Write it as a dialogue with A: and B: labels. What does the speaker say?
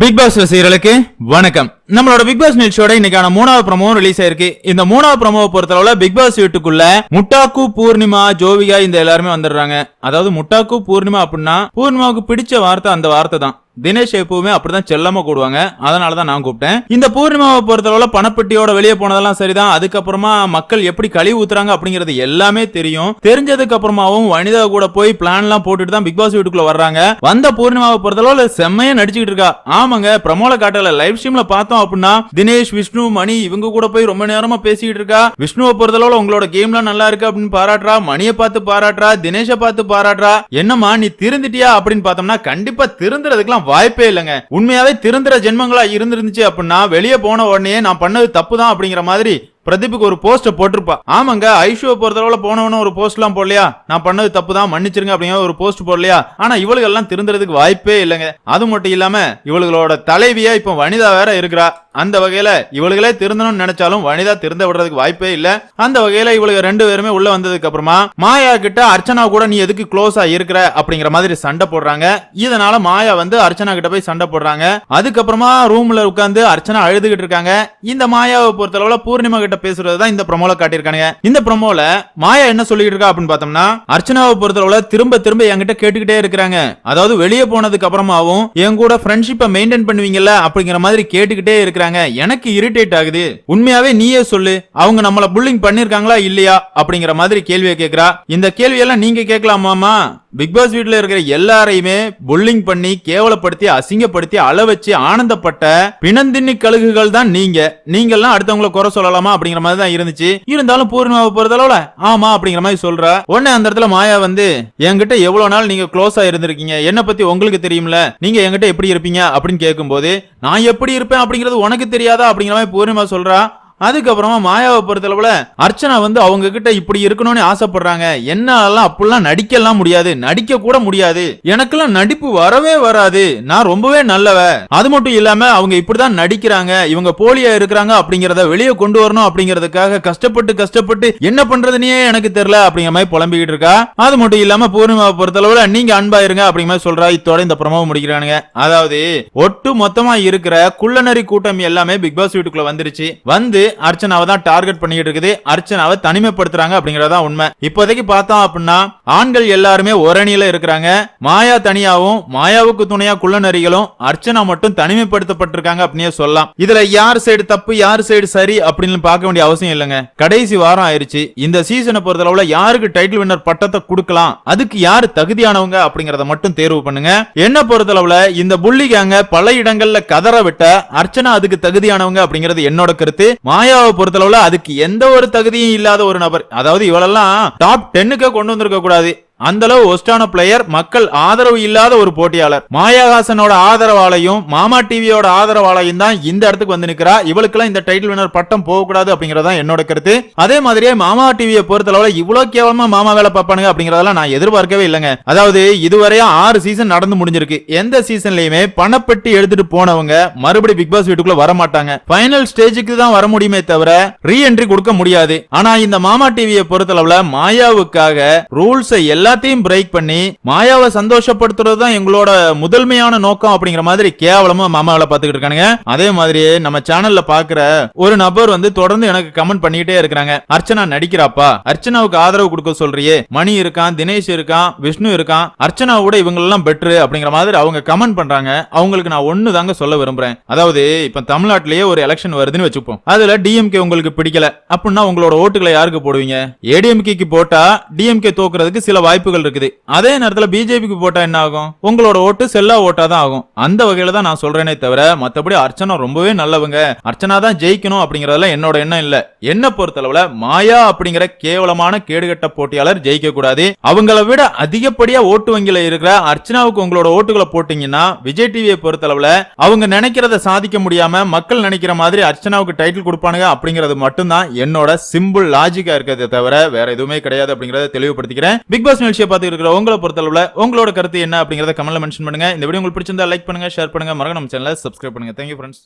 A: Big pass ரசிகர்களுக்கு வணக்கம். நம்மளோட பிக் பாஸ் நிகழ்ச்சியோட இன்னைக்கான மூணாவது ப்ரமோவும் ரிலீஸ் ஆயிருக்கு. இந்த மூணாவது ப்ரமோவை பொறுத்தளவுல பிக் பாஸ் வீட்டுக்குள்ள முட்டாக்கு பூர்ணிமா ஜோவிகா இந்த எல்லாருமே வந்துடுறாங்க. அதாவது முட்டாக்கு பூர்ணிமா அப்படின்னா பூர்ணிமாவுக்கு பிடிச்ச வார்த்தை அந்த வார்த்தை தான். தினேஷ் எப்பவுமே அப்படிதான் செல்லமா கூடுவாங்க. அதனாலதான் நான் கூப்பிட்டேன். இந்த பூர்ணிமாவை பொறுத்தளவுல பணப்பெட்டியோட வெளியே போனதெல்லாம் சரிதான். அதுக்கப்புறமா மக்கள் எப்படி கழிவு ஊத்துறாங்க அப்படிங்கறது எல்லாமே தெரியும். தெரிஞ்சதுக்கு அப்புறமாவும் வனிதா கூட போய் பிளான் எல்லாம் போட்டுட்டு தான் பிக் பாஸ் வீட்டுக்குள்ள வர்றாங்க. வந்த பூர்ணிமாவை பொறுத்தளவுல செம்மையா நடிச்சுக்கிட்டு இருக்கா. ஆமாங்க பிரமோல காட்டல. லைவ் ஸ்ட்ரீம்ல பார்த்தோம் அப்படின்னா தினேஷ் விஷ்ணு மணி இவங்க கூட போய் ரொம்ப நேரமா பேசிக்கிட்டு இருக்கா. விஷ்ணுவை பொறுத்தளவுல உங்களோட கேம்லாம் நல்லா இருக்கு அப்படின்னு பாராட்டுறா. மணியை பார்த்து பாராட்டுறா. தினேஷை பார்த்து பாராட்டுறா. என்னம்மா நீ திருந்துட்டியா அப்படின்னு பார்த்தோம்னா கண்டிப்பா திருந்துறதுக்குலாம் வாய்ப்பே இல்லைங்க. உண்மையாவே திருந்துற ஜென்மங்களா இருந்திருந்துச்சு அப்படின்னா வெளியே போன உடனே நான் பண்ணது தப்பு தான் அப்படிங்கிற மாதிரி பிரதீப்புக்கு ஒரு போஸ்ட போட்டிருப்பா. ஆமாங்க ஐஷுவை பொறுத்தளவுல போனவனும் ஒரு போஸ்ட் எல்லாம் போடலையா? நான் பண்ணது தப்பு தான் மன்னிச்சிருங்க அப்படிங்கிற ஒரு போஸ்ட் போடலையா? ஆனா இவளுகள் எல்லாம் திருந்துறதுக்கு வாய்ப்பே இல்லைங்க. அது மட்டும் இல்லாம இவளுகளோட தலைவியா இப்ப வனிதா வேற இருக்கிறா. அந்த வகையில இவளுகளே திருந்தணும்னு நினைச்சாலும் வனிதா திருந்த விடுறதுக்கு வாய்ப்பே இல்ல. அந்த வகையில இவளுக்கு ரெண்டு பேருமே உள்ள வந்ததுக்கு அப்புறமா மாயா கிட்ட அர்ச்சனா கூட நீ எதுக்கு க்ளோஸா இருக்கிற? அப்படிங்கிற மாதிரி சண்டை போடுறாங்க. இதனால மாயா வந்து அர்ச்சனா கிட்ட போய் சண்டை போடுறாங்க. அதுக்கப்புறமா ரூம்ல உட்காந்து அர்ச்சனா அழுதுகிட்டு இருக்காங்க. இந்த மாயாவை பொறுத்தளவுல பூர்ணிமா கிட்ட பேசுறது தான் இந்த ப்ரமோல காட்டியிருக்கானுங்க. இந்த ப்ரமோல மாயா என்ன சொல்லிட்டு இருக்கா அப்படின்னு பார்த்தோம்னா அர்ச்சனாவை பொறுத்தளவுல திரும்ப திரும்ப என்கிட்ட கேட்டுக்கிட்டே இருக்கிறாங்க. அதாவது வெளியே போனதுக்கு அப்புறமாவும் என் கூட ஃப்ரெண்ட்ஷிப்பை மெயின்டைன் பண்ணுவீங்கல்ல? அப்படிங்கிற மாதிரி கேட்டுக்கிட்டே இருக்கிறாங்க. எனக்கு இரிட்டேட் ஆகுது. உண்மையாவே நீயே சொல்லு. அவங்க நம்மள புல்லிங் பண்ணிருக்காங்களா இல்லையா? அப்படிங்கிற மாதிரி கேள்வியை கேட்கறா இந்த கேள்வியெல்லாம் நீங்க கேட்கலாமாமா பிக் பாஸ் வீட்டில் இருக்கிற எல்லாரையுமே புல்லிங் பண்ணி கேவலப்படுத்தி அசிங்கப்படுத்தி அள வச்சு ஆனந்தப்பட்ட பிணந்தின்னி கழுகுகள் தான் நீங்க. நீங்க எல்லாம் அடுத்தவங்கள குறை சொல்லலாமா அப்படிங்கிற மாதிரி தான் இருந்துச்சு. இருந்தாலும் பூர்ணிமாவை பொறுத்தளவுல ஆமா அப்படிங்கிற மாதிரி சொல்ற. உடனே அந்த இடத்துல மாயா வந்து என்கிட்ட எவ்வளவு நாள் நீங்க க்ளோஸா இருந்திருக்கீங்க? என்ன பத்தி உங்களுக்கு தெரியும்ல? நீங்க என்கிட்ட எப்படி இருப்பீங்க? அப்படின்னு கேட்கும்போது நான் எப்படி இருப்பேன்? அப்படிங்கிறது உனக்கு தெரியாதா அப்படிங்கிற மாதிரி பூர்ணிமா சொல்றா. அதுக்கப்புறமா மாயாவை பொறுத்தளவுல அர்ச்சனா வந்து அவங்க கிட்ட இப்படி இருக்கணும்னு ஆசைப்படுறாங்க. என்னாலாம் அப்படிலாம் நடிக்கலாம் முடியாது. நடிக்க கூட முடியாது. எனக்கெல்லாம் நடிப்பு வரவே வராது. நான் ரொம்பவே நல்லவ. அது மட்டும் இல்லாம அவங்க இப்படிதான் நடிக்கிறாங்க. இவங்க போலியா இருக்கிறாங்க அப்படிங்கறத வெளியே கொண்டு வரணும் அப்படிங்கறதுக்காக கஷ்டப்பட்டு கஷ்டப்பட்டு என்ன பண்றதுனே எனக்கு தெரியல அப்படிங்கிற மாதிரி புலம்பிக்கிட்டு இருக்கா. அது மட்டும் இல்லாம பூர்ணிமாவை பொறுத்தளவுல நீங்க அன்பா இருங்க அப்படிங்கிற மாதிரி சொல்றா. இத்தோட இந்த பிரமாவை முடிக்கிறானுங்க. அதாவது ஒட்டு மொத்தமா இருக்கிற குள்ளநரி கூட்டம் எல்லாமே பிக் பாஸ் வீட்டுக்குள்ள வந்துருச்சு. வந்து அர்ச்சனாவை தான் டார்கெட் பண்ணிட்டு இருக்குது. அர்ச்சனாவை தனிமைப்படுத்துறாங்க அப்படிங்கறதா உண்மை. இப்போதைக்கு பார்த்தோம் அப்படின்னா ஆண்கள் எல்லாருமே ஒரணியில இருக்கிறாங்க. மாயா தனியாவும் மாயாவுக்கு துணையா குள்ள நரிகளும் அர்ச்சனா மட்டும் தனிமைப்படுத்தப்பட்டிருக்காங்க அப்படின்னு சொல்லலாம். இதுல யார் சைடு தப்பு யார் சைடு சரி அப்படின்னு பார்க்க வேண்டிய அவசியம் இல்லைங்க. கடைசி வாரம் ஆயிருச்சு. இந்த சீசனை பொறுத்தளவுல யாருக்கு டைட்டில் வின்னர் பட்டத்தை கொடுக்கலாம் அதுக்கு யாரு தகுதியானவங்க அப்படிங்கறத மட்டும் தேர்வு பண்ணுங்க. என்ன பொறுத்தளவுல இந்த புள்ளி கேங்க பல இடங்கள்ல கதற விட்ட அர்ச்சனா அதுக்கு தகுதியானவங்க அப்படிங்கிறது என்னோட கருத்து. மாயாவை பொறுத்தளவுல அதுக்கு எந்த ஒரு தகுதியும் இல்லாத ஒரு நபர். அதாவது இவளெல்லாம் டாப் டென்னுக்கே கொண்டு வந்திருக்க கூடாது அந்த அளவு ஒஸ்டான பிளேயர் மக்கள் ஆதரவு இல்லாத ஒரு போட்டியாளர். மாயாஹாசனோட ஆதரவாலையும் மாமா டிவியோட ஆதரவாலையும் தான் இந்த இடத்துக்கு வந்து நிக்கிறா. இவளுக்கெல்லாம் இந்த டைட்டில் வினர் பட்டம் போகக்கூடாது அப்படிங்கறதா என்னோட கருத்து. அதே மாதிரியே மாமா டிவியை பொறுத்தளவுல இவ்வளவு கேவலமா மாமா வேலை பார்ப்பானுங்க அப்படிங்கறதெல்லாம் நான் எதிர்பார்க்கவே இல்லைங்க. அதாவது இதுவரையும் ஆறு சீசன் நடந்து முடிஞ்சிருக்கு. எந்த சீசன்லயுமே பணப்பெட்டி எடுத்துட்டு போனவங்க மறுபடி பிக் பாஸ் வீட்டுக்குள்ள வர மாட்டாங்க ஃபைனல் ஸ்டேஜுக்கு தான் வர முடியுமே தவிர ரீஎன்ட்ரி கொடுக்க முடியாது. ஆனா இந்த மாமா டிவியை பொறுத்தளவுல மாயாவுக்காக ரூல்ஸை எல்லாத்தையும் பிரேக் பண்ணி மாயாவை சந்தோஷப்படுத்துறது தான் எங்களோட முதன்மையான நோக்கம் அப்படிங்கிற மாதிரி கேவலமா மாமாவில பாத்துக்கிட்டு இருக்கானுங்க. அதே மாதிரியே நம்ம சேனல்ல பாக்குற ஒரு நபர் வந்து தொடர்ந்து எனக்கு கமெண்ட் பண்ணிட்டே இருக்கிறாங்க. அர்ச்சனா நடிக்கிறாப்பா. அர்ச்சனாவுக்கு ஆதரவு கொடுக்க சொல்றியே. மணி இருக்கான் தினேஷ் இருக்கான் விஷ்ணு இருக்கான். அர்ச்சனா விட இவங்க எல்லாம் பெட்ரு அப்படிங்கிற மாதிரி அவங்க கமெண்ட் பண்றாங்க. அவங்களுக்கு நான் ஒண்ணு தாங்க சொல்ல விரும்புறேன். அதாவது இப்ப தமிழ்நாட்டிலேயே ஒரு எலெக்ஷன் வருதுன்னு வச்சுப்போம். அதுல டிஎம்கே உங்களுக்கு பிடிக்கல. அப்படின்னா உங்களோட ஓட்டுகளை யாருக்கு போடுவீங்க? ஏடிஎம்கேக்கு போட்டா டிஎம்கே தோக்குறதுக்கு சில வாய்ப்புகள் இருக்குது. அதே நேரத்துல பிஜேபிக்கு போட்டா என்ன ஆகும்? உங்களோட ஓட்டு செல்லா ஓட்டா தான் ஆகும். அந்த வகையில தான் நான் சொல்றேனே தவிர மத்தபடி அர்ச்சனா ரொம்பவே நல்லவங்க. அர்ச்சனா தான் ஜெயிக்கணும் அப்படிங்கறதுல என்னோட எண்ணம் இல்ல. என்ன பொறுத்தளவுல மாயா அப்படிங்கிற கேவலமான கேடுகட்ட போட்டியாளர் ஜெயிக்க கூடாது அவங்கள விட அதிகப்படியா ஓட்டு வங்கியில இருக்கிற அர்ச்சனாவுக்கு உங்களோட ஓட்டுகளை போட்டீங்கன்னா விஜய் டிவியை பொறுத்தளவுல அவங்க நினைக்கிறத சாதிக்க முடியாம மக்கள் நினைக்கிற மாதிரி அர்ச்சனாவுக்கு டைட்டில் கொடுப்பானுங்க அப்படிங்கிறது மட்டும்தான் என்னோட சிம்பிள் லாஜிக்கா இருக்கிறத தவிர வேற எதுவுமே கிடையாது அப்படிங்கறத தெளிவுபடுத்திக்கிறேன். பிக் பாஸ் நிகழ்ச்சியை பார்த்து இருக்கிற உங்களை பொறுத்தளவில் உங்களோட கருத்து என்ன அப்படிங்கறத கமெண்ட்ல மென்ஷன் பண்ணுங்க. இந்த வீடியோ உங்களுக்கு பிடிச்சிருந்தா லைக் பண்ணுங்க ஷேர் பண்ணுங்க. மறக்க நம்ம சேனலை சப்ஸ்கிரைப் பண்ணுங்க. Thank you friends